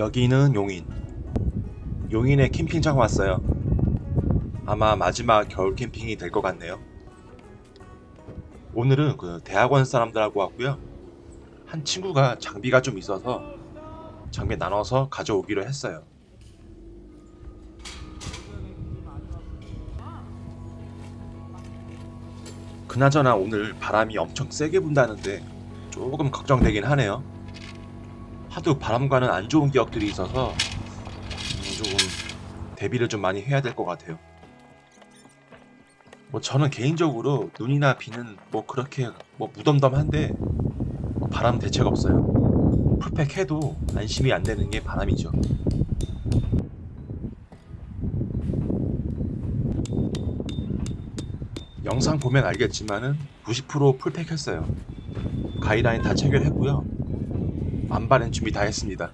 여기는 용인. 용인에 캠핑장 왔어요. 아마 마지막 겨울 캠핑이 될 것 같네요. 오늘은 그 대학원 사람들하고 왔고요. 한 친구가 장비가 좀 있어서 장비 나눠서 가져오기로 했어요. 그나저나 오늘 바람이 엄청 세게 분다는데 조금 걱정되긴 하네요. 하도 바람과는 안 좋은 기억들이 있어서 음, 조금 대비를 좀 많이 해야 될 것 같아요. 뭐 저는 개인적으로 눈이나 비는 뭐 그렇게 뭐 무덤덤한데 바람 대책 없어요. 풀팩 해도 안심이 안 되는 게 바람이죠. 영상 보면 알겠지만은 90% 풀팩 했어요. 가이드라인 다 체결했고요. 만반은 준비 다 했습니다.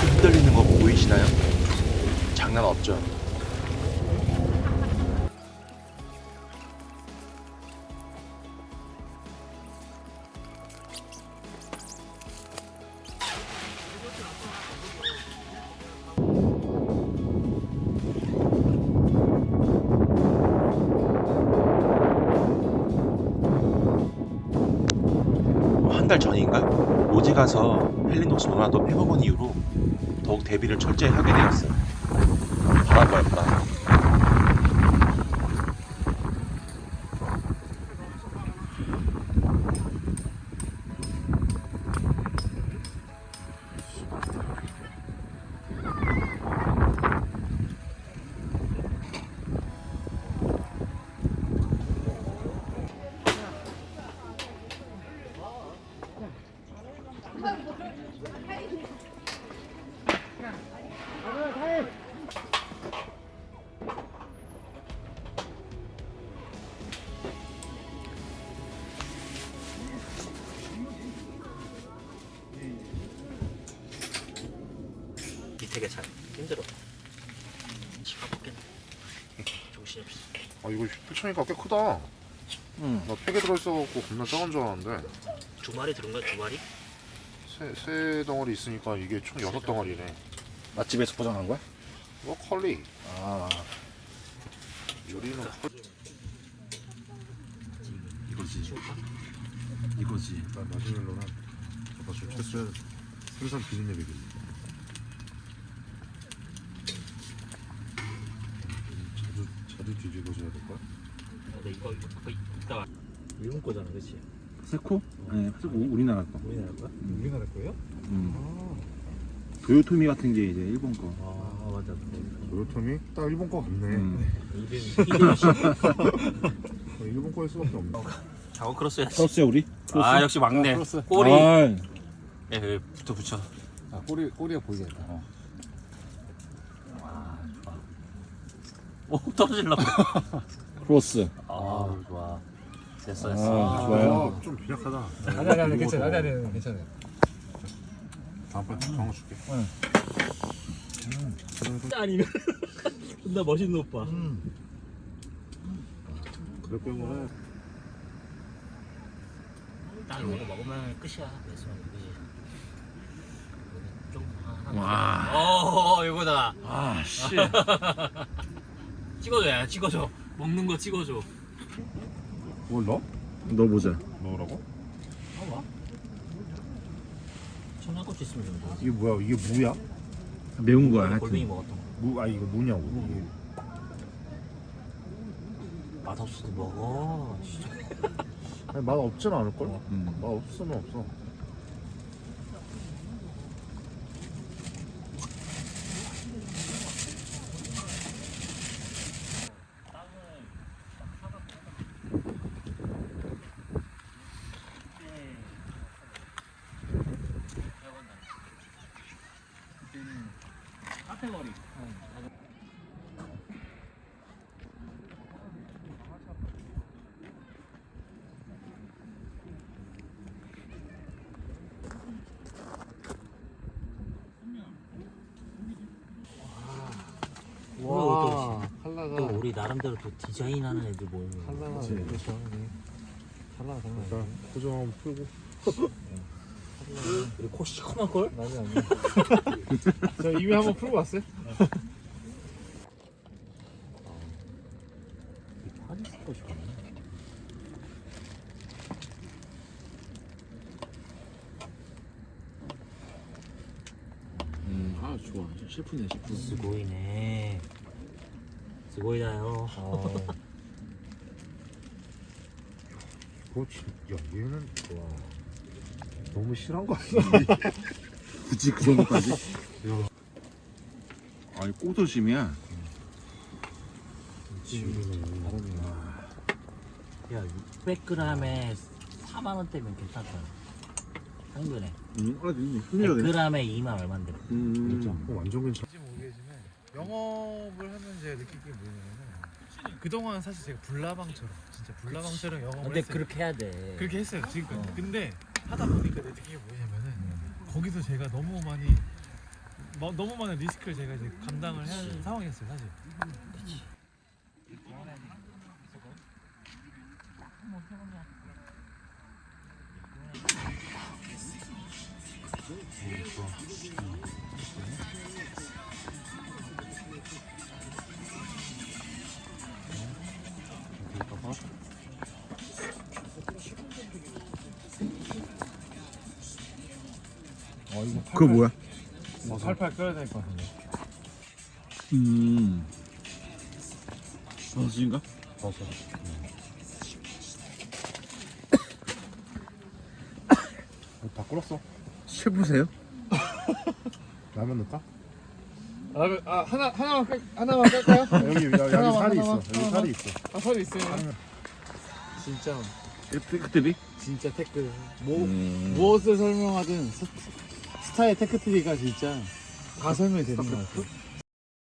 흔들리는 거 보이시나요? 장난 없죠. 달 전인가 로지 가서 헬리녹스 노나도 해먹은 이후로 더욱 대비를 철저히 하게 되었어요. 잘 힘들어. 치가 먹겠네. 정신없이. 아 이거 표창이가 꽤 크다. 응. 나 팩에 들어있어갖고 겁나 작은 줄 알았는데 두 마리 들은 거야 두 마리? 세, 세 덩어리 있으니까 이게 총 여섯 덩어리네. 맛집에서 포장한 거야? 이거 컬리. 아 요리는 컬리. 이거지? 이거지 나 마시멜로랑 저거 좀 최소한 생선 비린내 배겠네 자주 자주 뒤집어 줘야 될까? 근데 이거 이거 그거 이따 일본 거잖아, 그렇지? 세코? 네 세코 우리나라 거 우리나라 거야? 우리나라 거예요? 음. 도요토미 같은 게 이제 일본 거 아 맞아. 도요토미? 딱 일본 거 같네. 음. 어, 일본 거일 수밖에 없네. 작업 크로스야. 크로스야 우리? 아 역시 막내. 크로스. 꼬리. 아, 예, 그 붙어 붙여. 아 꼬리 꼬리가 보이겠다 오 떨어질라. 크로스 아 좋아. 됐어 아, 됐어. 좋아요. 아, 좀 빈약하다. 아니 아니 아니 괜찮아 아니 아니 괜찮아 다음번에 정어 줄게. 아니면 존나 멋있는 오빠. 그래 빼고는 딱 이거 먹으면 끝이야. 그래서 그지. 좀 아, 와. 어 이거다. 아 씨 찍어줘 야 찍어줘. 먹는 거 찍어줘. 뭘 넣어? 넣어보자 넣으라고? 봐봐. 청양고추 있으면 좀 좋아. 이게 뭐야? 이게 무야? 매운 거야 골뱅이 하여튼 먹었던 거. 무? 아 이거 무냐고. 이게 맛없어도 먹어. 진짜. 아니, 맛 없진 않을 걸? 음. 맛 없으면 없어. 카테고리. 찰나가 또 우리 나름대로 또 디자인하는 애들 모이는 거. 찰나가 그치. 그렇죠. 찰나가 장난 일단 고정 한번 풀고 우리 코 시커먼 걸? 아니 아니. 저 이미 한번 풀고 왔어요. 파리 스포 싶네. 음, 아 좋아. 셰프네 셰프. 스고이네. 스고이다요. 그렇지. 야 얘는 와 너무 실한 거 아니야? 굳이 그 정도까지? 아니 꼬도심이야. 야, 600g에 4만 원대면 괜찮다. 한근에. 음, 아, 흥미가 되네. 100g에 2만 얼마인데. 음, 어, 완전 괜찮아. 뭔지 모르겠지만 영업을 하면 제가 느낀 게 뭐냐면은 그동안 사실 제가 불나방처럼 진짜 불나방처럼 영업을 근데 했어요. 그렇게 해야 돼. 그렇게 했어요 지금까지. 어. 근데 하다 보니까 내게 뭐냐면은 거기서 제가 너무 많이 뭐- 너무 많은 리스크를 제가 이제 감당을 해야 하는 상황이었어요 사실. 그거 뭐야? 뭐 팔팔 끓여야 될 것 같은데. 음, 버섯인가? 다 끓었어. 셰프세요? 라면 넣을까? 아, 그- 아 하나 하나만 깔, 하나만 깔까요? 아, 여기 여기, 여기 하나만, 살이 있어. 하나만, 여기 하나만. 살이 있어. 아 소리 있어요. 진짜 그때비? 진짜 테크 뭐 음. 무엇을 설명하든 스, 스타의 테크트리가 진짜 다 설명이 되는 것 같아요.